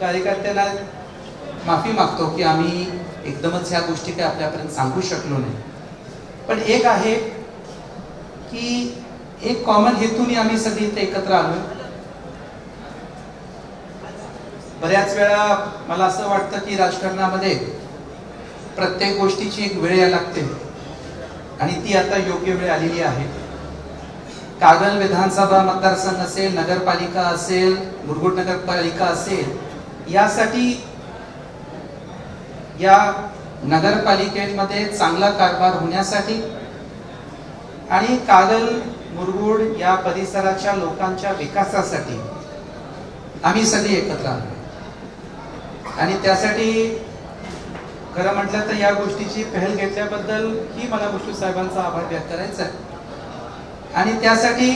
कार्यकर्त्यांना माफी मागतो की आम्ही एकदमच ह्या गोष्टी काही आपल्यापर्यंत सांगू शकलो नाही. पण एक आहे की एक कॉमन हेतूने आम्ही सगळी इथे एकत्र आलो. बऱ्याच वेळा मला असं वाटतं की राजकारणामध्ये प्रत्येक गोष्टीची एक वेळ यायला लागते. आणि ती आता योग्य वेळ आलेली आहे. कागल विधानसभा मतदारसंघ असेल नगरपालिका असेल मुरगुड नगरपालिका असेल यासाठी या नगरपालिकेमध्ये चांगला कारभार होण्यासाठी आणि कागल मुरगुड या परिसराच्या लोकांच्या विकासासाठी आम्ही सगळे एकत्र आलो. आणि त्यासाठी खरं म्हटलं तर या गोष्टीची पहल घेतल्याबद्दल ही मला मुश्रीफ साहेबांचा आभार व्यक्त करायचा आहे. आणि त्यासाठी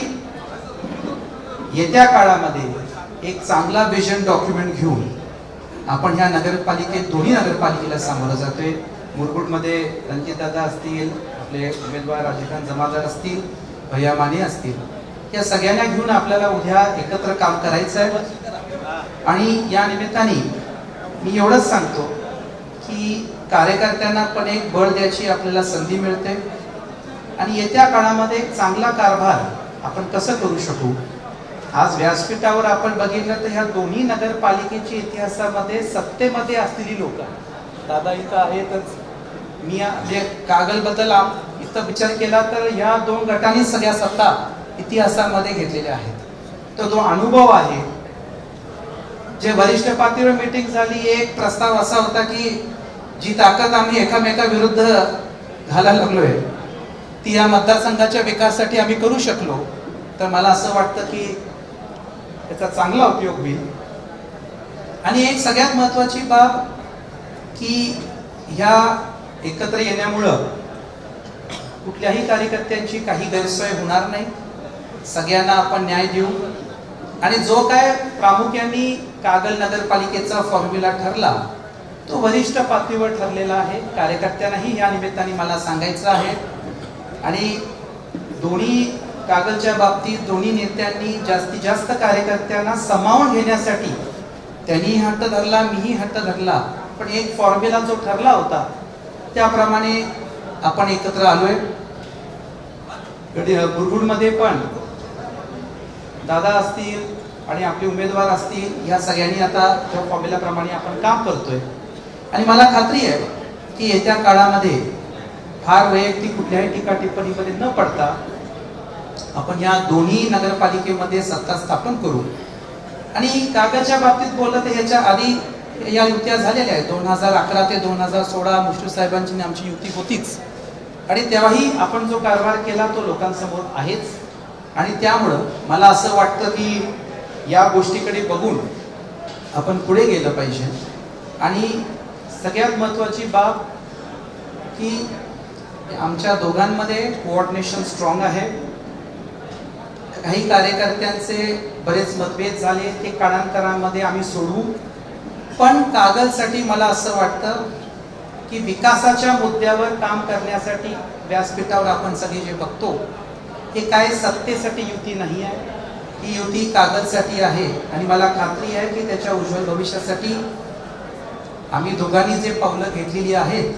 येत्या काळामध्ये एक चांगला विजन डॉक्युमेंट घेऊन आपण ह्या नगरपालिकेत दोन्ही नगरपालिकेला सामोरं जातोय. मुरगुडमध्ये रणजितदादा असतील आपले उमेदवार राजकांत जमादार असतील भैया माने असतील. या सगळ्यांना घेऊन आपल्याला उद्या एकत्र काम करायचं आहे आणि या निमित्ताने मी एवढंच सांगतो की कार्यकर्त्यांना पण एक बळ द्यायची आपल्याला संधी मिळते. आणि येत्या काळामध्ये चांगला कारभार आपण कसं करू शकू? आज व्यासपीठावर आपण बघितलं तर ह्या दोन्ही नगरपालिकेची इतिहासामध्ये सत्तेमध्ये असलेली लोक दादा इथं आहेतच. मी जे म्हणजे कागलबद्दल आम- इथं विचार केला तर ह्या दोन गटांनी सगळ्या सत्ता इतिहासामध्ये घेतलेल्या आहेत. तो जो अनुभव आहे जे वरिष्ठ पातळीवर मीटिंग झाली एक प्रस्ताव असा होता की जी ताकद आम्ही एकामेका विरुद्ध घालायला लागलोय ती या मतदारसंघाच्या विकासासाठी आम्ही करू शकलो. तर मला असं वाटतं की त्याचा चांगला उपयोग होईल. आणि एक सगळ्यात महत्वाची बाब की ह्या एकत्र येण्यामुळं कुठल्याही कार्यकर्त्यांची काही गैरसोय होणार नाही. सगळ्यांना आपण न्याय देऊ. आणि जो काय प्रामुख्याने कागल नगरपालिकेचा फॉर्म्युला ठरला तो वरिष्ठ पातळीवर ठरलेला आहे. कार्यकर्त्यांनाही या निमित्ताने मला सांगायचं आहे. आणि दोन्ही कागलच्या बाबतीत दोन्ही नेत्यांनी जास्तीत जास्त कार्यकर्त्यांना समावून घेण्यासाठी त्यांनीही हट्ट धरला मीही हट्ट धरला. पण एक फॉर्म्युला जो ठरला होता त्याप्रमाणे आपण एकत्र आलोय. बुरगुडमध्ये पण दादा असतील आणि आपले उमेदवार असतील या सगळ्यांनी आता त्या फॉर्म्युल्याप्रमाणे आपण काम करतोय. आणि मला खात्री आहे की येत्या काळामध्ये फार वैयक्तिक कुठल्याही टीका टिप्पणीमध्ये न पडता आपण या दोन्ही नगरपालिकेमध्ये सत्ता स्थापन करू. आणि कागदच्या बाबतीत बोललं तर ह्याच्या आधी या युत्या झालेल्या आहेत. दोन हजार अकरा ते दोन हजार सोळा मुश्रीफ साहेबांची आमची युती होतीच. आणि तेव्हाही आपण जो कारभार केला तो लोकांसमोर आहेच. आणि त्यामुळं मला असं वाटतं की या गोष्टीकडे बघून आपण पुढे गेलं पाहिजे. आणि सगळ्यात महत्त्वाची बाब की आमच्या दोघांमध्ये कोऑर्डिनेशन स्ट्रॉंग आहे. काही कार्यकर्त्यांचे बरेच मतभेद झाले ते काळांतरामध्ये आम्ही सोडवू पण कागलसाठी मला असं वाटतं की विकासाच्या मुद्द्यावर काम करण्यासाठी व्यासपीठावर आपण सगळे जे बघतो हे काय सत्तेसाठी युती नाही आहे. ही युती कागदसाठी आहे आणि मला खात्री आहे की त्याच्या उज्ज्वल भविष्यासाठी आम्ही दोघांनी जे पावलं घेतलेली आहेत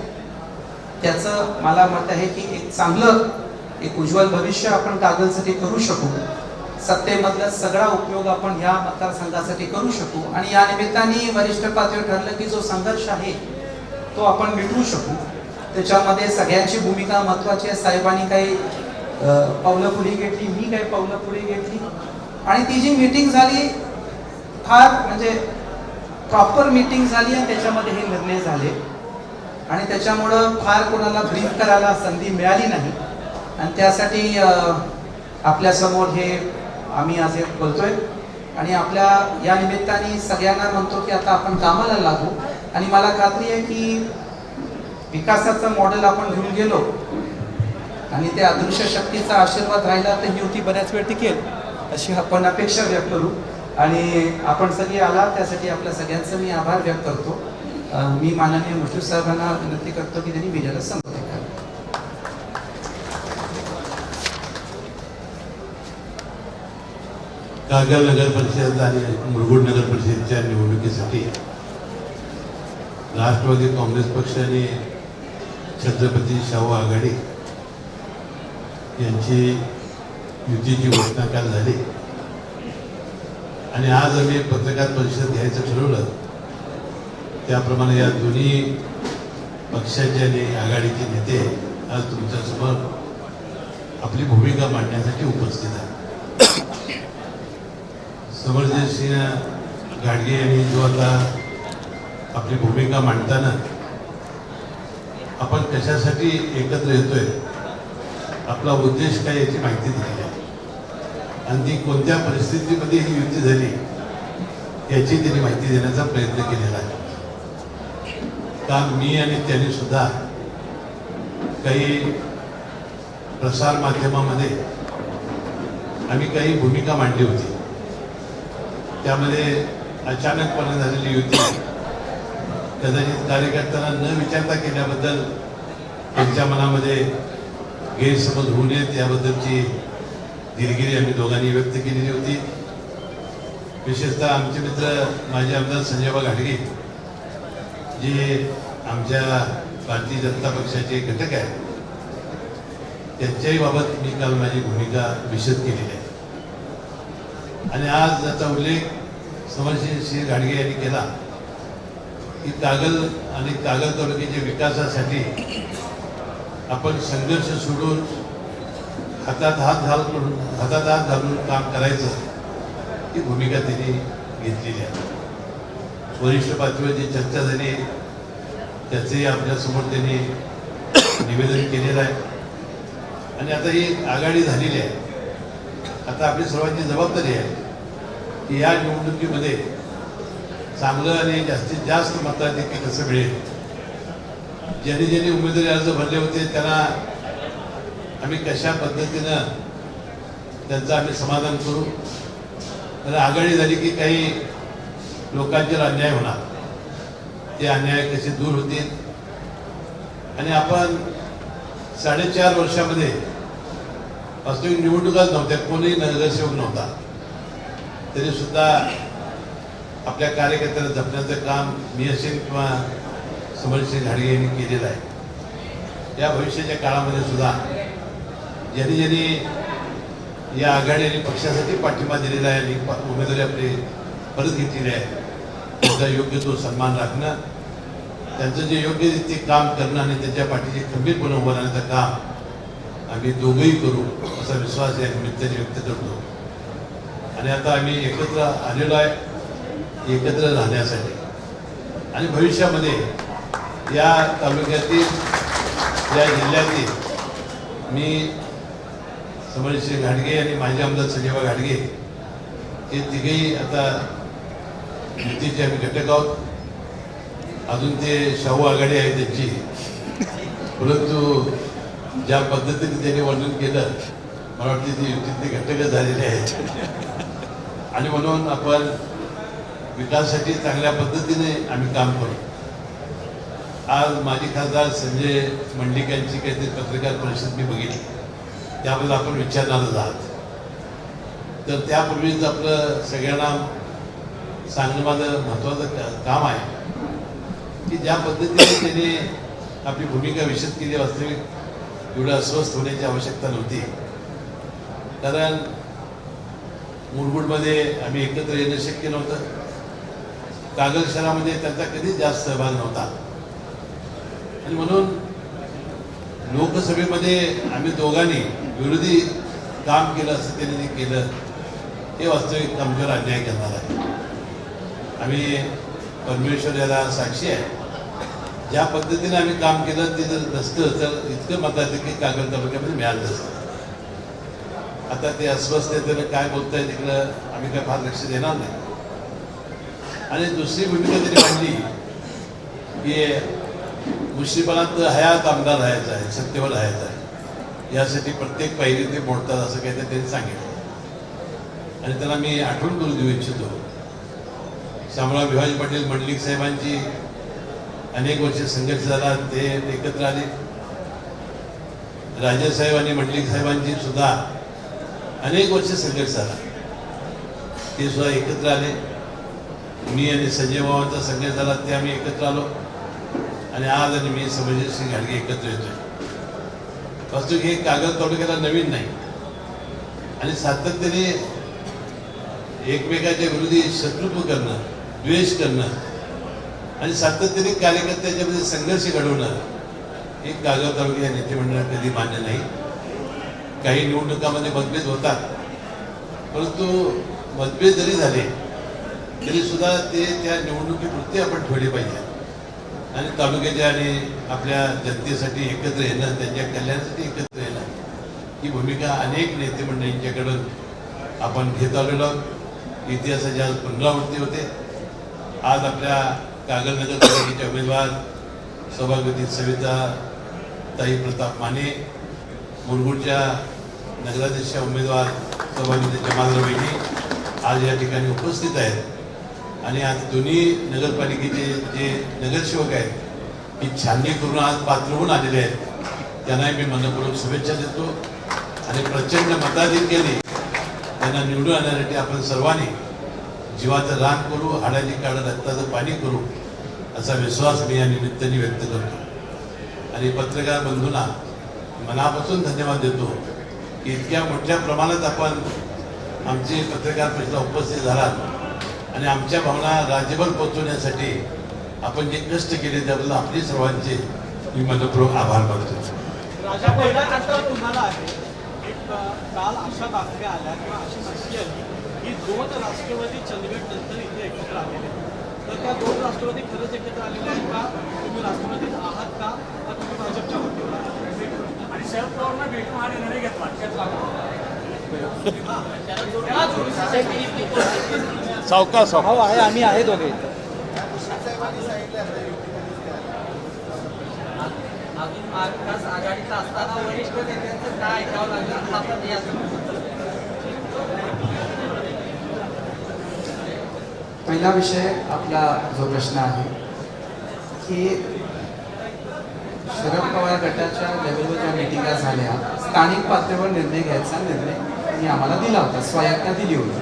त्याचं मला मत आहे की एक चांगलं एक उज्ज्वल भविष्य आपण कागलसाठी करू शकू. सत्तेमधला सगळा उपयोग आपण ह्या मतदारसंघासाठी करू शकू. आणि या निमित्ताने वरिष्ठ पातळीवर ठरलं की जो संघर्ष आहे तो आपण मिटवू शकू. त्याच्यामध्ये सगळ्यांची भूमिका महत्वाची आहे. साहेबांनी काही पावलं पुढे घेतली मी काही पावलं पुढे घेतली. आणि ती जी मीटिंग झाली फार म्हणजे प्रॉपर मीटिंग झाली आणि त्याच्यामध्ये हे निर्णय झाले. आणि त्याच्यामुळं फार कोणाला ब्रीफ करायला संधी मिळाली नाही. आणि त्यासाठी आपल्यासमोर हे आम्ही आज एक बोलतोय. आणि आपल्या या निमित्ताने सगळ्यांना म्हणतो की आता आपण कामाला लागू. आणि मला खात्री आहे की विकासाचं मॉडेल आपण घेऊन गेलो आणि त्या अदृश्य शक्तीचा आशीर्वाद राहिला तर ही युती बऱ्याच वेळ टिकेल अशी आपण अपेक्षा व्यक्त करू. आणि आपण सगळे आला त्यासाठी आपल्या सगळ्यांचं मी आभार व्यक्त करतो. मी माननीय मुश्रीफ साहेबांना विनंती करतो की त्यांनी विजयला समजा करावं कागल नगर परिषद आणि मुरगुड नगर परिषदच्या निवडणुकीसाठी राष्ट्रवादी काँग्रेस पक्ष आणि छत्रपती शाहू आघाडी यांची युतीची घोषणा काल झाली. आणि आज आम्ही पत्रकार परिषद घ्यायचं ठरवलं. त्याप्रमाणे या दोन्ही पक्षाचे आणि आघाडीचे नेते आज तुमच्यासमोर आपली भूमिका मांडण्यासाठी उपस्थित आहेत. समरजितसिंह गाडगे यांनी जो आता आपली भूमिका मांडताना आपण कशासाठी एकत्र येतोय आपला उद्देश काय याची माहिती दिली आहे. आणि ती कोणत्या परिस्थितीमध्ये ही युती झाली याची त्यांनी माहिती देण्याचा प्रयत्न केलेला आहे. काल मी आणि त्यांनी सुद्धा काही प्रसार माध्यमामध्ये आम्ही काही भूमिका मांडली होती. त्यामध्ये अचानकपणे झालेली युती. कदाचित कार्यकर्त्यांना न विचारता केल्याबद्दल त्यांच्या मनामध्ये गैरसमज होऊ नयेत याबद्दलची दिलगिरी आम्ही दोघांनी व्यक्त केलेली होती. विशेषतः आमचे मित्र माझे आमदार संजयबा घाडगे जे आमच्या भारतीय जनता पक्षाचे घटक आहेत त्यांच्याही बाबत मी काल माझी भूमिका विशद केलेली आहे. आणि आज त्याचा उल्लेख समरसिंह सिंह घाडगे यांनी केला. की कागल आणि कागल तालुक्याच्या विकासासाठी आपण संघर्ष सोडून हातात हात घालून हातात हात घालून काम करायचं ही भूमिका त्यांनी घेतलेली आहे. वरिष्ठ पातळीवर जी चर्चा झाली त्याचंही आपल्यासमोर त्यांनी निवेदन केलेलं आहे. आणि आता ही आघाडी झालेली आहे. आता आपली सर्वांची जबाबदारी आहे की या निवडणुकीमध्ये चांगलं आणि जास्तीत जास्त मताधिक्य कसं मिळेल? ज्यांनी ज्यांनी उमेदवारी अर्ज भरले होते त्यांना आम्ही कशा पद्धतीनं त्यांचं आम्ही समाधान करू? तर आघाडी झाली की काही लोकांच्यावर अन्याय होणार. ते अन्याय कसे दूर होतील? आणि आपण साडेचार वर्षामध्ये वास्तविक निवडणुकाच नव्हत्या कोणीही नगरसेवक नव्हता. तरी सुद्धा आपल्या कार्यकर्त्याला जपण्याचं काम मी असेल किंवा समरसिंह घाडगे यांनी केलेलं आहे. या भविष्याच्या काळामध्ये सुद्धा ज्यांनी ज्यांनी या आघाडीने पक्षासाठी पाठिंबा दिलेला आहे आणि उमेदवारी आपली परत घेतलेली आहे त्यांचा योग्य तो सन्मान राखणं त्यांचं जे योग्य ते काम करणं आणि त्यांच्या पाठीचे खंबीरपणे उभं राहण्याचं काम आम्ही दोघंही करू असा विश्वास या निमित्ताने व्यक्त करतो. आणि आता आम्ही एकत्र आलेलो आहे एकत्र राहण्यासाठी. आणि भविष्यामध्ये या तालुक्यातील या जिल्ह्यातील मी समरसिंह घाडगे आणि माझे आमदार संजयबा घाडगे हे तिघेही आता युतीचे आम्ही घटक आहोत. अजून ते शाहू आघाडी आहे त्यांची. परंतु ज्या पद्धतीने त्यांनी वर्णन केलं मला वाटते ते युतीतले घटक झालेले आहेत. आणि म्हणून आपण विकासासाठी चांगल्या पद्धतीने आम्ही काम करू. आज माजी खासदार संजय मंडिक यांची काहीतरी पत्रकार परिषद मी बघितली. त्याबद्दल आपण विचारणारच आहात. तर त्यापूर्वीच आपलं सगळ्यांना सांगणं माझं महत्वाचं काम आहे की ज्या पद्धतीने त्यांनी आपली भूमिका विशद केली वास्तविक एवढं अस्वस्थ होण्याची आवश्यकता नव्हती. कारण मुरगुडमध्ये आम्ही एकत्र येणं शक्य नव्हतं. कागल शहरामध्ये त्यांचा कधीच जास्त सहभाग नव्हता. आणि म्हणून लोकसभेमध्ये आम्ही दोघांनी विरोधी काम केलं असं त्यांनी जे केलं हे वास्तविक आमच्यावर अन्याय करणार आहे. आम्ही परमेश्वर याला साक्षी आहे. ज्या पद्धतीने आम्ही काम केलं ते जर नसतं तर इतकं मताधिक्य कागद तालुक्यामध्ये मिळालं नसतं. आता ते अस्वस्थ काय बोलताय तिकडं आम्ही काय फार लक्ष देणार नाही. आणि दुसरी भूमिका त्यांनी मांडली की मुश्रीपणात हयात आमदार राहायचा आहे सत्तेवर राहायचा आहे. यासाठी प्रत्येक पायरी ते मोडतात असं काहीतरी त्यांनी सांगितलं. आणि त्यांना मी आठवण करून देऊ इच्छितो. शामराव भिवाजी पाटील मंडलिक साहेबांची अनेक वर्ष संघर्ष झाला ते एकत्र आले. राजेसाहेब आणि मंडलिक साहेबांची सुद्धा अनेक वर्ष संघर्ष झाला. ते सुद्धा एकत्र आले. मी आणि संजय बाबांचा संघर्ष झाला ते आम्ही एकत्र आलो. आणि आज आणि मी संजय सिंग घाडगे एकत्र येतोय. वास्तविक हे कागद तालुक्याला नवीन नाही. आणि सातत्याने एकमेकाच्या विरोधी शत्रुत्व करणं द्वेष करणं आणि सातत्याने कार्यकर्त्याच्यामध्ये संघर्ष घडवणं हे कागद तालुक्या नेते मंडळात कधी मान्य नाही. काही निवडणुकामध्ये मतभेद होतात. परंतु मतभेद जरी झाले तरी सुद्धा ते त्या निवडणुकीपुरते आपण ठेवले पाहिजे. आणि तालुक्याच्या आणि आपल्या जनतेसाठी एकत्र येणं त्यांच्या कल्याणासाठी एकत्र येणं ही भूमिका अनेक नेते मंडळींच्याकडून आपण घेत आलेलो आहोत. इतिहासाची आज पुनरावृत्ती होते. आज आपल्या कागलनगर पालिकेच्या उमेदवार सभागती सविता ताई प्रताप माने मुरगुडच्या नगराध्यक्ष उमेदवार सभागती जमाल वहिनी आज या ठिकाणी उपस्थित आहेत. आणि आज दोन्ही नगरपालिकेचे जे नगरसेवक आहेत ही छाननी करून आज पात्र होऊन आलेले आहेत. त्यांनाही मी मनपूर्वक शुभेच्छा देतो. आणि प्रचंड मताधिक्याने त्यांना निवडून आणण्यासाठी आपण सर्वांनी जीवाचं रान करू हाडाची काढ रक्ताचं पाणी करू असा विश्वास मी या निमित्ताने व्यक्त करतो. आणि पत्रकार बंधूंना मनापासून धन्यवाद देतो की इतक्या मोठ्या प्रमाणात आपण आमचे पत्रकार परिषदेला उपस्थित झालात आणि आमच्या भावना राज्यभर पोहोचवण्यासाठी आपण जे कष्ट केले त्याबद्दल आपले सर्वांचे मी मनपूर्वक आभार मानतो. राजा पहिला तुम्हाला आहे. काल अशा बातम्या आल्या किंवा अशी माहिती आली की दोन राष्ट्रवादी चंदगड नंतर इथे एकत्र आलेले आहेत. तर त्या दोन राष्ट्रवादी खरंच एकत्र आलेले आहेत का? तुम्ही राष्ट्रवादीत आहात का? का तुम्ही भाजपच्या आहात? आणि शरद पवारांना भेटून हा निर्णय घेतला. सावका हो आहे आम्ही आहे दोघे अजून महाविकास आघाडीत असताना वरिष्ठ नेत्यांचं काय ऐकावं लागलं हा पण या पहिला विषय आपला जो प्रश्न आहे की शरद पवार गटाच्या लेवलवर ज्या मिटिंगा झाल्या स्थानिक पातळीवर निर्णय घ्यायचा निर्णय त्यांनी आम्हाला दिला होता स्वायत्ता दिली होती.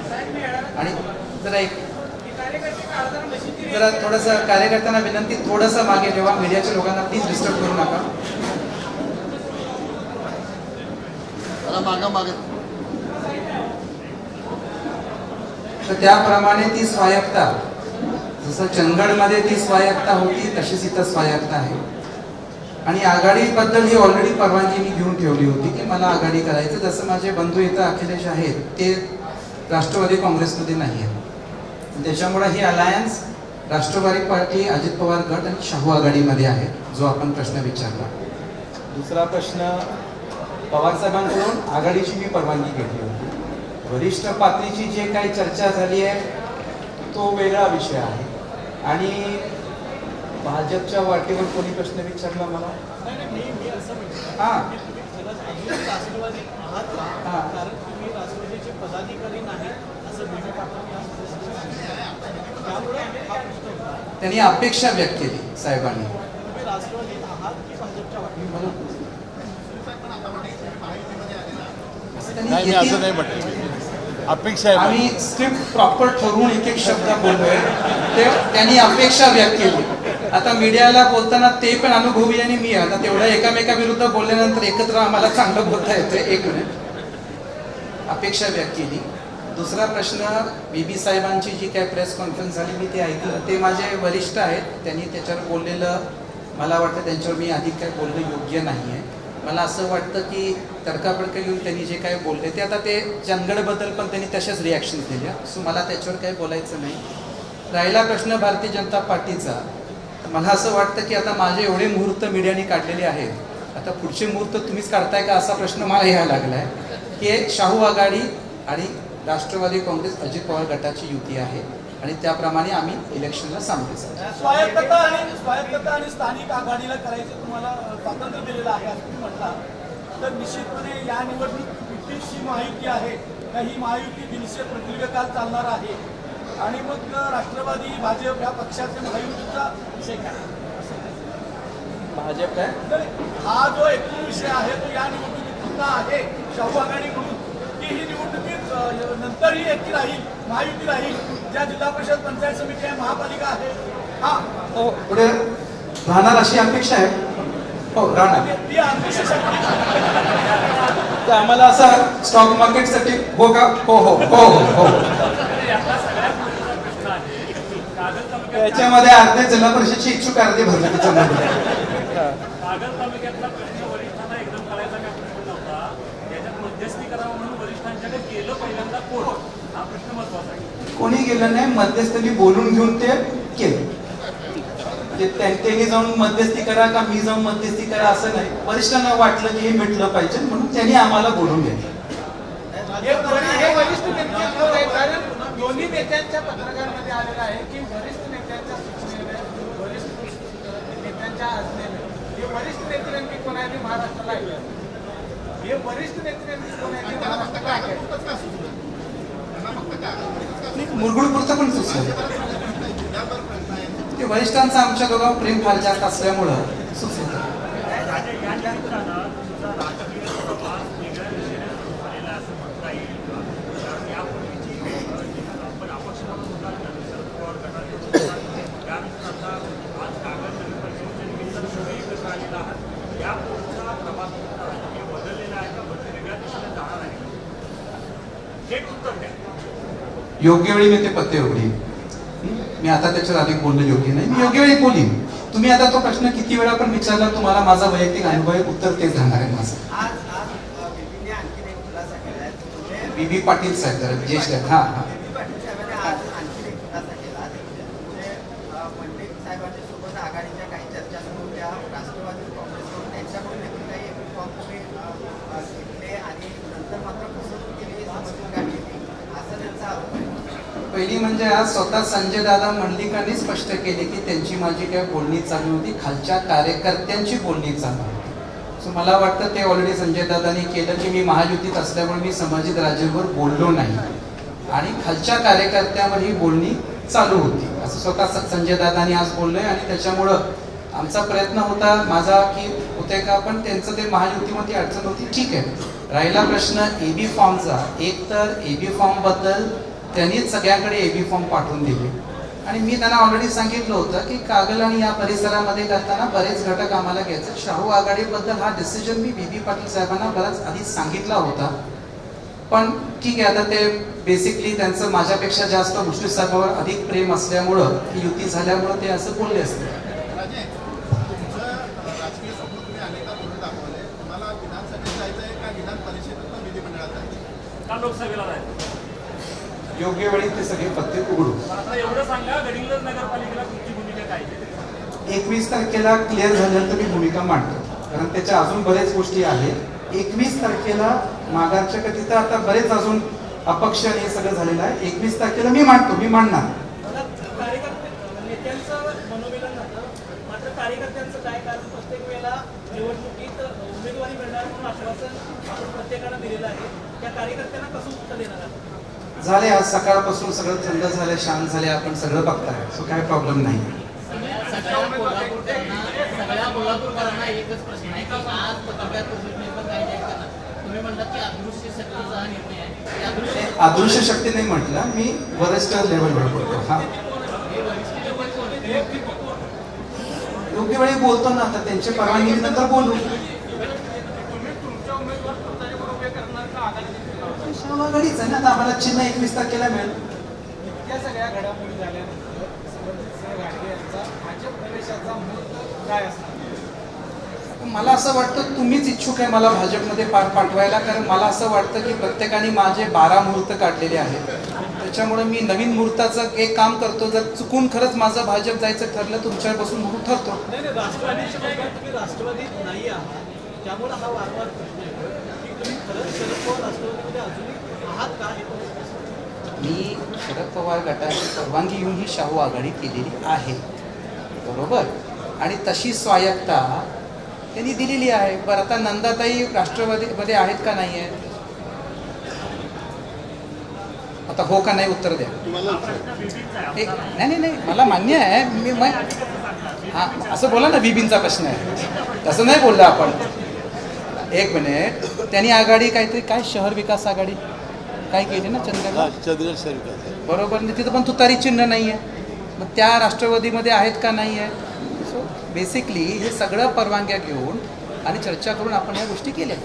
आणि जरा एक जरा थोडंसं कार्यकर्त्यांना विनंती थोडंसं मागे ठेवा मीडियाच्या लोकांना प्लीज डिस्टर्ब करू नका. तर त्याप्रमाणे ती स्वायत्ता जसं चंदगडमध्ये ती स्वायत्ता होती तशीच इथं स्वायत्ता आहे. आणि आघाडीबद्दल ही ऑलरेडी परवानगी मी घेऊन ठेवली होती की मला आघाडी करायचं. जसं माझे बंधू इथं अखिलेश आहेत ते राष्ट्रवादी काँग्रेसमध्ये नाही आहेत. त्याच्यामुळे ही अलायन्स राष्ट्रवादी पार्टी अजित पवार गट आणि शाहू आघाडीमध्ये आहे जो आपण प्रश्न विचारला. दुसरा प्रश्न पवार साहेबांकडून आघाडीची मी परवानगी घेतली होती. वरिष्ठ पातळीची जे काही चर्चा झाली आहे तो वेगळा विषय आहे. आणि भाजपच्या वाटेवर कोणी प्रश्न विचारला मला? नाही नाही, मी मी असं म्हणतो. हा. की? तुम्ही खरंच अजून राष्ट्रवादी नाही मी असं नाही म्हटलं. अपेक्षा आहे. आम्ही स्क्रिप्ट प्रॉपर ठरवून एक एक शब्द बोलतोय. ते त्यांनी अपेक्षा व्यक्त केली. आता मीडियाला बोलताना ते पण अनुभवी आणि मी. आता तेवढ्या एकामेकाविरुद्ध बोलल्यानंतर एकत्र आम्हाला चांगलं बोलता येतं एक मिनिट. अपेक्षा व्यक्त केली. दुसरा प्रश्न बीबी साहेबांची जी काय प्रेस कॉन्फरन्स झाली मी ते ऐकलं. ते माझे वरिष्ठ आहेत. त्यांनी त्याच्यावर बोललेलं मला वाटतं त्यांच्यावर मी अधिक काय बोलणं योग्य नाही आहे मला असं वाटतं की तर्काप्रका घेऊन त्यांनी जे काय बोलले ते आता ते जनगडबद्दल पण त्यांनी तशाच रिॲक्शन दिल्या सो मला त्याच्यावर काही बोलायचं नाही. राहिला प्रश्न भारतीय जनता पार्टीचा. मला असं वाटतं की आता माझे एवढे मुहूर्त मीडियाने काढलेले आहेत. आता पुढचे मुहूर्त तुम्हीच काढताय का असा प्रश्न मला यायला लागलाय. की शाहू आघाडी आणि राष्ट्रवादी काँग्रेस अजित पवार गटाची युती आहे. आणि त्याप्रमाणे आम्ही इलेक्शनला सामोरे जातो स्वायत्तता आणि स्वायत्तता आणि स्थानिक आघाडीला करायचं तुम्हाला स्वातंत्र्य दिलेलं आहे असं तुम्ही म्हटला तर निश्चितपणे या निवडणुकीची माहिती आहे. का ही महायुती दिनशे दीर्घकाल चालणार आहे. आणि मग राष्ट्रवादी भाजप या पक्षाचे महायुतीचा विषय काय? भाजप काय? हा जो एकूण विषय आहे तो या निवडणुकीत आहे. शाहू आघाडी म्हणून. की ही निवडणुकीत नंतरही एकी राहील महायुती राहील ज्या जिल्हा परिषद पंचायत समिती आहे महापालिका आहे. हा. हो पुढे राहणार अशी अपेक्षा आहे. हो राहणार. ती शक्ती तर आम्हाला असं स्टॉक मार्केटसाठी हो का? हो हो हो हो हो. याच्यामध्ये अर्धे जिल्हा परिषदची इच्छुक अर्धे भरले त्याच्यामध्ये कागल तालुक्यातला प्रश्न वरिष्ठांना एकदम कळायचा काय प्रश्न नव्हता याच्यात मध्यस्थी करावं म्हणून वरिष्ठांच्याकडे गेलं पहिल्यांदा कोण हा प्रश्न महत्त्वाचा आहे कोणी गेलं नाही मध्यस्थांनी बोलून घेऊन ते केलं. त्यांनी जाऊन मध्यस्थी करा का मी जाऊन मध्यस्थी करा असं नाही. वरिष्ठांना वाटलं की हे मिटलं पाहिजे म्हणून त्यांनी आम्हाला बोलून घेतलं. दोन्ही नेत्यांच्या आलेलं आहे की वरिष्ठ नेत्यांच्या सूचनेने वरिष्ठ नेत्यांच्या आज्ञेने हे वरिष्ठ नेते नेमके कोण आहे ते महाराष्ट्राला ऐकलं हे वरिष्ठ नेते नेमके कोण आहे ते महाराष्ट्राला ऐकायचं पण सुचलं ते वरिष्ठांचं आमच्या दोघांवर प्रेम फार जास्त असल्यामुळं सुचलं योग्य वेळी मी ते पत्ते उघडीन. मी आता त्याच्यावर अधिक बोलणं योग्य नाही. मी योग्य वेळी बोलीन. तुम्ही आता तो प्रश्न किती वेळा पण विचारला तुम्हाला माझा वैयक्तिक अनुभव उत्तर तेच राहणार आहे माझं. बी बी पाटील साहेब जरा ज्येष्ठ हा हा बीबी पाटील साहेबांनी आज आणखीन एक खुलासा केला म्हणजे अ, पंडित साहेबांच्या सोबत आघाडीच्या काही चर्चा सुरू होत्या राष्ट्रवादी काँग्रेसकडून त्यांच्याकडून देखील काही फॉर्म तुम्ही अ, अ, घेतले आणि नंतर मात्र फसवणूक केली समजून काढली असं त्यांचा आरोप आहे पहिली म्हणजे आज स्वतः संजय दादा मंडलिकांनी स्पष्ट केले की त्यांची माझी काय बोलणी चालू होती. खालच्या कार्यकर्त्यांची बोलणी चालू होती. सो मला वाटतं ते ऑलरेडी संजय दादानी केलं की मी महायुतीत असल्यामुळे मी सामाजिक राजेवर बोललो नाही. आणि खालच्या कार्यकर्त्यांवर ही बोलणी चालू होती. असं स्वतः संजय दादानी आज बोललोय आणि त्याच्यामुळं आमचा प्रयत्न होता माझा की होते का पण त्यांचं ते महायुतीमध्ये अडचण होती. ठीक आहे. राहिला प्रश्न एबी फॉर्मचा एक तर एबी फॉर्मबद्दल त्यांनीच सगळ्यांकडे एबी फॉर्म पाठवून दिले. आणि मी त्यांना ऑलरेडी सांगितलं होतं की कागल आणि या परिसरामध्ये करताना बरेच घटक आम्हाला घ्यायचे. शाहू आघाडीबद्दल हा डिसिजन मी बी बी पाटील साहेबांना बराच आधी सांगितला होता. पण ठीक आहे आता ते बेसिकली त्यांचं माझ्यापेक्षा जास्त मुश्रीफ साहेबावर अधिक प्रेम असल्यामुळं ही युती झाल्यामुळं ते असं बोलले असते. राजे तुमचं राजकीय स्वप्न तुम्ही अनेकदा बोलून दाखवले तुम्हाला विधानसभेत जायचं आहे का विधान परिषदेतून विधिमंडळात जायचं का लोकसभेला जायचं योग्य वेळी ते सगळे पत्ते उघडू? एकवीस तारखेला क्लिअर झाल्यानंतर मी भूमिका मांडतो. कारण त्याच्या अजून बरेच गोष्टी आहेत. एकवीस तारखेला मागाच्या का तिथं आता बरेच अजून अपक्ष आणि हे सगळं झालेलं आहे. एकवीस तारखेला मी मांडतो मी मांडणार. निवडणुकीत उमेदवारी मिळणार म्हणून आश्वासन आपण प्रत्येकाला दिलेलं आहे. त्या कार्यकर्त्यांना कसं उत्तर देणार झाले आज सकाळपासून सगळं थंड झालं शांत झाले आपण सगळं बघताय. सो काय प्रॉब्लेम नाही. अदृश्य शक्ती नाही म्हटलं मी वरिष्ठ लेवलवर बोलतो. हा. योग्य वेळी बोलतो ना आता त्यांच्या परवानगी नंतर बोलू. आघाडीच आहे ना? आता आम्हाला चिन्ह एकवीस तारखेला मिळेल. या सगळ्या घडामोडी झाल्यानंतर समरजितसिंह घाटगे यांचा भाजप प्रवेशाचा मुहूर्त काय असणार? मला असं वाटतं तुम्हीच इच्छुक आहे मला भाजपमध्ये पार पाठवायला कारण मला असं वाटतं की प्रत्येकाने माझे बारा मुहूर्त काढलेले आहेत. त्याच्यामुळे मी नवीन मुहूर्ताचं एक काम करतो. जर चुकून खरंच माझं भाजप जायचं ठरलं तुमच्यापासून मुहूर्त ठरतो नाही नाही आहात. त्यामुळे हा वारंवार मी शरद पवार गटाची परवानगी घेऊन ही शाहू आघाडी केलेली आहे. बरोबर? आणि तशी स्वायत्ता त्यांनी दिलेली आहे. बरं आता नंदाताई राष्ट्रवादीमध्ये आहेत का नाही आहेत? आता हो का नाही उत्तर द्या. नाही नाही नाही मला मान्य आहे. मी मग हां असं बोला ना बिबींचा प्रश्न आहे. तसं नाही बोललं आपण. एक मिनिट. त्यांनी आघाडी काहीतरी काय शहर विकास आघाडी? काय केली ना चंद्रकांत? चंद्रकांत शेरकर बरोबर नाही तिथं पण तुतारी चिन्ह नाही आहे मग त्या राष्ट्रवादीमध्ये आहेत का नाही आहे सो बेसिकली हे सगळं परवानग्या घेऊन आणि चर्चा करून आपण या गोष्टी केल्या.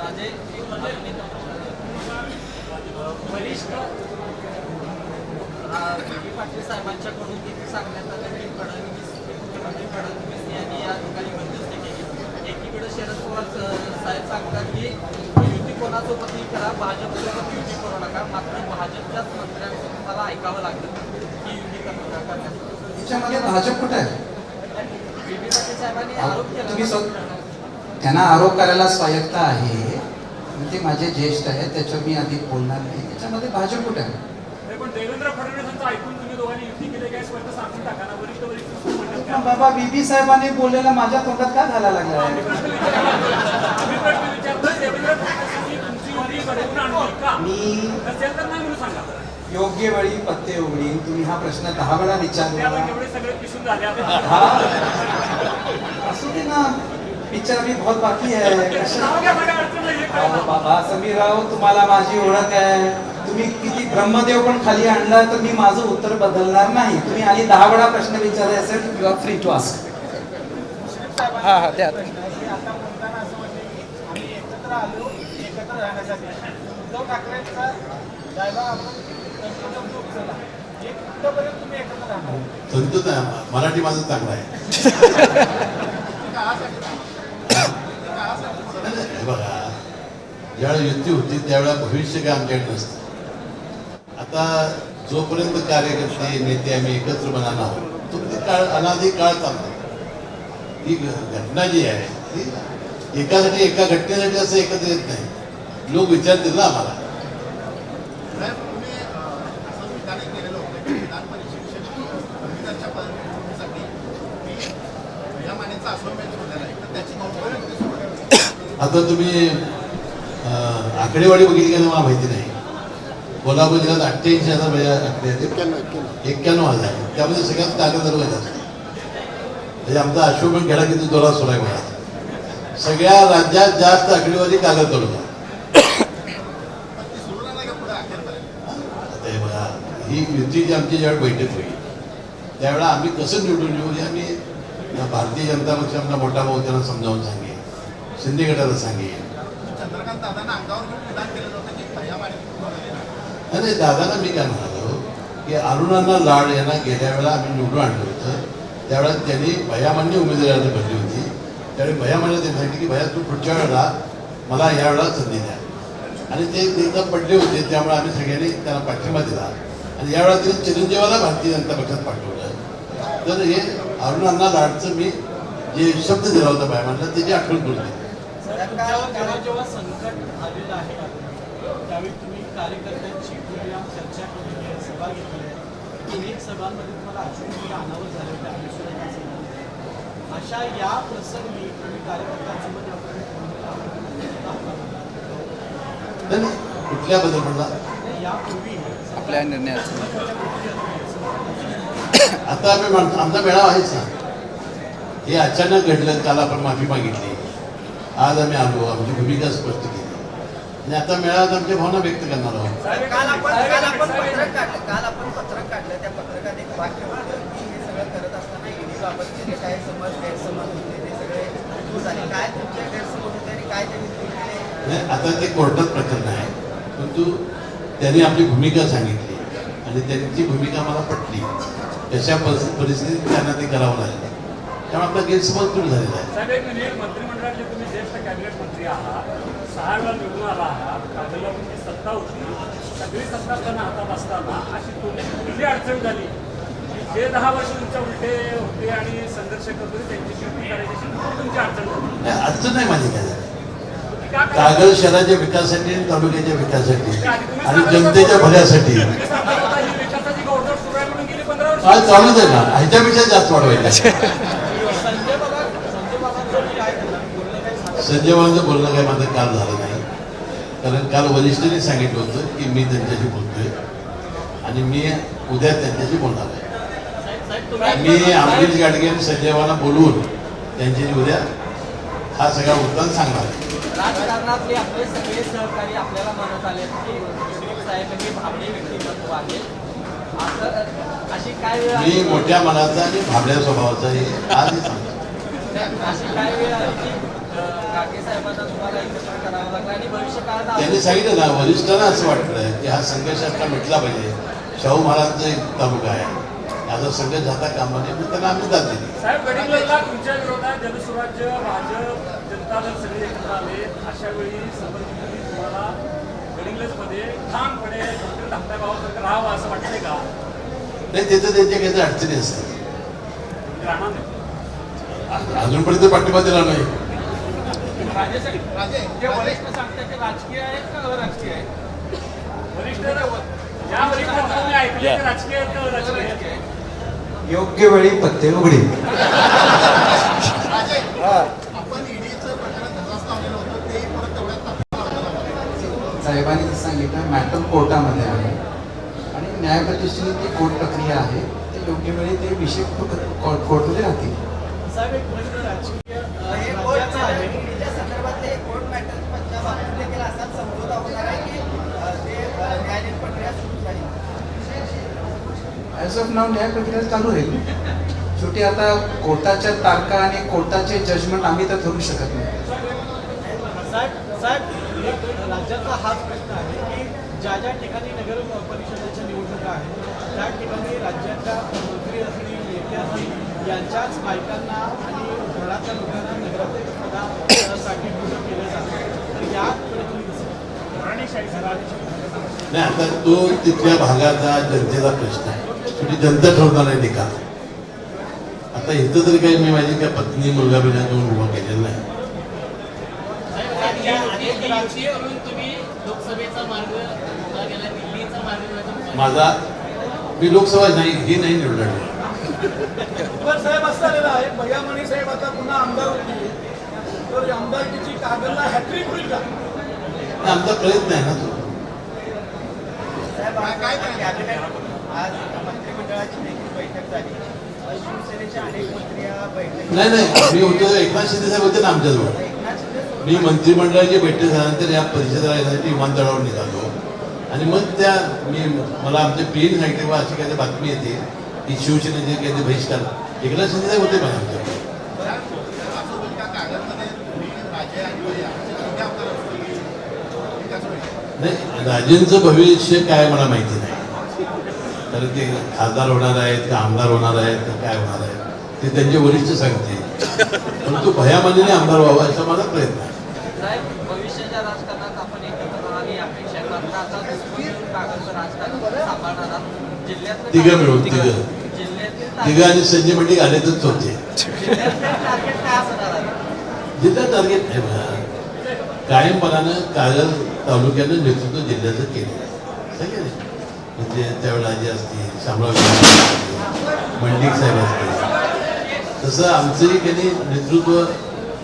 म्हणजे वरिष्ठ साहेबांच्याकडून सांगण्यात आलं की फडणवीस मुख्यमंत्री फडणवीस यांनी या ठिकाणी मध्यस्थी केली एकीकडे शरद पवार साहेब सांगतात की युती कोणासोबतही करा भाजपसोबत युती करू नका. मात्र भाजपच्याच मंत्र्यांचं तुम्हाला ऐकावं लागलं की युती करू नका त्याच्यामध्ये भाजप कुठे आहे? आरोप केला. त्यांना आरोप करायला स्वायत्ता आहे. आणि ते माझे ज्येष्ठ आहेत त्याच्यावर मी अधिक बोलणार नाही. त्याच्यामध्ये भाजप कुठे आहे? पण देवेंद्र फडणवीसांचं ऐकून तुम्ही दोघांनी युती केली काय स्पष्ट सांगून टाका ना. वरिष्ठ वरिष्ठ. पण बाबा बीबी साहेबांनी बोललेला माझ्या तोंडात का घालायला लागला आहे आम्ही प्रश्न विचारतो देवेंद्र फडणवीसांनी तुमची युती घडवून आणली का मी नसेल तर नाही म्हणून सांगा योग्य वेळी पत्ते उघडीन तुम्ही हा प्रश्न दहा वेळा विचारला त्याला एवढे सगळे पिसून झाले आता हा. असू दे ना पिक्चर अभी बहुत बाकी है नाव घ्या माझ्या अडचण नाही हे अहो कळलं. बाबा समीर राव तुम्हाला माझी ओळख आहे. तुम्ही किती ब्रह्मदेव पण खाली आणला तर मी माझं उत्तर बदलणार नाही. तुम्ही आणि दहा वेळा प्रश्न विचारले असेल you are free to ask हा, हा, द्या. हे नाही, मराठी माझं चांगलं आहे. बघा ज्यावेळेला युती होती त्यावेळेला भविष्य काय आमच्याकडे नसतं. आता जोपर्यंत कार्यकर्ते नेते आम्ही एकत्र बनाना आहोत तो काळ अनादी काळ चालतो. ही घटना जी आहे ती एकासाठी एका घटनेसाठी असं एकत्र येत नाही. लोक विचारतील ना आम्हाला. आता तुम्ही अं, आकडेवारी बघितली का मला माहिती नाही. कोल्हापूर जिल्ह्यात अठ्ठ्याऐंशी हजार म्हणजे आकडे आहेत. एक्क्याण्णव हजार त्यामध्ये सगळ्यात कागदर जास्त म्हणजे आमचा अशोक घेडा किती जोरात सोडाय बघा सगळ्या राज्यात जास्त आकडेवारी कागद तालुका पण ती सुरू नाही का पुढे अखेरपर्यंत आता हे युतीची आमची ज्यावेळी बैठक होईल त्यावेळेला आम्ही कसं निवडून येऊ हे आम्ही भारतीय जनता पक्षामधला मोठा भाऊ त्यांना समजावून सांगेन. शिंदे गटाला सांगेन चंद्रकांत दादांना अंगावर घेऊन विधान केलेलं होतं की या मानेत पूर्ण झालेलं आहे. नाही नाही, दादाला मी काय म्हणालो की अरुणांना लाड यांना गेल्या वेळेला आम्ही निवडून आणलं होतं. त्यावेळेला त्यांनी भयामान्य उमेदवारांना भरली होती. त्यावेळी भयामान्य ते सांगितले की भया तू पुढच्या वेळेला मला या वेळेला संधी द्या. आणि ते एकदा पडले होते त्यामुळे आम्ही सगळ्यांनी त्यांना पाठिंबा दिला. आणि यावेळेला त्यांनी चिरंजीवाला भारतीय जनता पक्षात पाठवलं. तर हे अरुणांना लाडचं मी जे शब्द दिला होता भयामानला त्याची आठवण करून दिली त्यावेळी तुम्ही चर्चा आहे सभा घेतली आहे अनेक सभांमध्ये तुम्हाला अजूनही आणावं झालं होतं आम्ही सुद्धा त्या सभांमध्ये. अशा या प्रसंगी तुम्ही कार्यकर्त्यांसोबत कुठल्या म्हणला यापूर्वी आपल्या निर्णयाचं. आता आम्ही म्हणतो आमचा मेळावा आहेच ना हे अचानक घडलं काल आपण माफी मागितली. आज आम्ही आलो आमची भूमिका स्पष्ट केली. आणि आता मेळाव्यात आमच्या भावना व्यक्त करणार आहोत. काल आपण काल आपण पत्रक काढलं. काल आपण पत्रक काढलं. त्या पत्रकात एक वाक्य होतं की हे सगळं करत असताना ईडी बाबत जे काय समज गैरसमज होते ते सगळे दूर झाले. काय तुमचे गैरसमज होते आणि काय त्यांनी दूर केले? नाही आता ते कोर्टात प्रकरण आहे. परंतु त्यांनी आपली भूमिका सांगितली आणि त्यांची भूमिका मला पटली. तशा परिस्थिती परिस्थितीत त्यांना ते करावं लागलं. त्यामुळे आपला गैरसमज दूर झालेला आहे. तुम्ही ज्येष्ठ कॅबिनेट मंत्री आहात. सहा वेळा निवडून आला आहात कागदला तुमची सत्ता होती सगळी सत्ता त्यांना हातात असताना अशी कुठली अडचण झाली? जे दहा वर्ष तुमच्या उलटे होते आणि संघर्ष करत त्यांची करायची तुमची अडचण झाली. नाही, अडचण नाही माझी काय झाली. तुम्ही का करायचं? कागद शहराच्या विकासासाठी आणि तालुक्याच्या विकासासाठी आणि जनतेच्या भल्यासाठी. चालूच आहे ना. ह्याच्यापेक्षा जास्त वाढवायचं संजय बाबा संजय बाबांचं काय झालं बोलणं काय सांगा संजय बाबांचं बोलणं काय माझं काल झालं नाही. कारण काल वरिष्ठांनी सांगितलं होतं की मी त्यांच्याशी बोलतोय आणि मी उद्या त्यांच्याशी बोलणार आहे. मी अमरीश गाडगे आणि संजय बाबांना बोलवून त्यांच्याशी उद्या हा सगळा वृत्तांत सांगणार आहे. राजकारणातले आपले सगळे सहकारी आपल्याला म्हणत आले की दिलीप साहेब भाबडे व्यक्तिमत्व आहे असं अशी काय वेळ मी मोठ्या मनाचा आणि भाबड्या स्वभावाचा हे आधी सांगतो. अशी काय वेळ आली की त्यांनी सांगितलं ना वरिष्ठांना असं वाटलं की हा संघर्ष आपला मिटला पाहिजे. शाहू महाराजांचा एक तालुका आहे. याचा संघर्ष जाता कामा नये त्यांना आम्ही दाद दिली साहेब गडिंगलजला तुमच्या विरोधात जनसुराज्य भाजप जनता दल सगळे एकत्र आले. अशा वेळी समर्थकांनी तुम्हाला गडिंगलजमध्ये ठामपणे डॉक्टर धाकट्या भावासारखं राहावं असं वाटतंय का? नाही त्याचं त्यांच्या काहीतरी अडचणी असतात. राहणार नाही अजूनपर्यंत पाठिंबा दिला नाही. योग्य वेळी पत्ते उघडी. साहेबांनी सांगितलं मॅटर कोर्टामध्ये आहे. आणि न्यायप्रतिष्ठेने ती कोर्ट प्रक्रिया आहे ते योग्य वेळी ते विषय कोर्ट- कोर्टमध्ये राहतील. साहेब एक प्रश्न राजकीय अं, हे कोर्ट राज्याचा आहे च्या संदर्भातले कोर्ट मॅटर पंजाब बाबतीत देखील असाच समजोता होणार आहे की अ, ते अ, न्यायालयीन प्रक्रिया सुरू झाली ॲज ऑफ नाव न्याय प्रक्रिया चालू राहील शेवटी आता कोर्टाच्या तारखा आणि कोर्टाचे जजमेंट आम्ही तर ठरू शकत नाही. राज्याचा हाच प्रश्न आहे की ज्या ज्या ठिकाणी नगर परिषदेच्या निवडणुका आहेत त्या ठिकाणी राज्याच्या मंत्री असतील नेते असतील यांच्याच बायकांना आणि घराच्या लोकांना नगराध्यक्ष पदासाठी निवडून केलं जातं. तर घराणेशाही. नाही आता तो तिथल्या भागाचा जनतेचा प्रश्न आहे. शेवटी जनता ठरवणार आहे निकाल आता इथं तरी काही मी माझी काय पत्नी मुलगा बिलगा घेऊन उभा केलेला नाही. तुम्ही लोकसभेचा मार्ग गेला? दिल्लीचा मार्ग माझा मी लोकसभा नाही ही नाही निवडणार. साहेब आहे. भैयामणी साहेब आता पुन्हा आमदार होतील. तर आमदारकीची कागदला हॅट्रिक होईल का? आमचा प्रयत्न आहे ना तो. साहेब काय- काय आज काय? कॅबिनेट आज मंत्रिमंडळाची देखील बैठक झाली. शिवसेनेचे अनेक मंत्री या बैठकीत नाही नाही मी होतो एकनाथ शिंदे साहेब होते ना आमच्याजवळ. मी मंत्रिमंडळाची बैठक झाल्यानंतर या परिषदेला येण्यासाठी विमानतळावर निघालो. आणि मग त्या मी मला आमच्या पीएन सांगितले बा अशी काही बातमी येते. की शिवसेनेचे काही बहिष्कार एकनाथ शिंदे साहेब होते पण आमच्याकडे. वेळी नाही राजेंचं भविष्य काय मला माहिती नाही. कारण ते खासदार होणार आहेत का आमदार होणार आहेत का काय होणार आहे ते त्यांचे वरिष्ठ सांगते परंतु भयामानीने आमदार व्हावा असा माझा प्रयत्न आहे. जिल्ह्यातलं तिघं मिळून, तिघं. तिघं आणि संजय मंडी आलेतच होते. जिल्ह्यातलं टार्गेट जिल्हा आहे बघा. कायमपणानं कागल तालुक्यानं नेतृत्व जिल्ह्याचं केलं सगळे म्हणजे त्यावेळेला आजी असतील शामराव मंडिक साहेब असतील तसं आमचंही त्यांनी नेतृत्व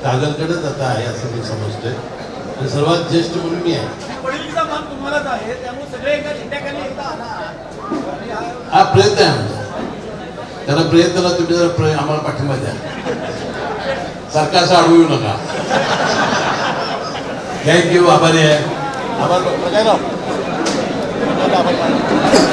कागलकडेच आता आहे असं मी समजतोय. आणि सर्वात ज्येष्ठ म्हणून मी आहे. हा- प्रयत्न आहे आमचा. त्याला प्रयत्नाला तुम्ही जरा आम्हाला पाठिंबा द्या. सारखा असं अडवू नका. थँक्यू आभारी आहे. आभार प्रकाश राव आभार मानतो.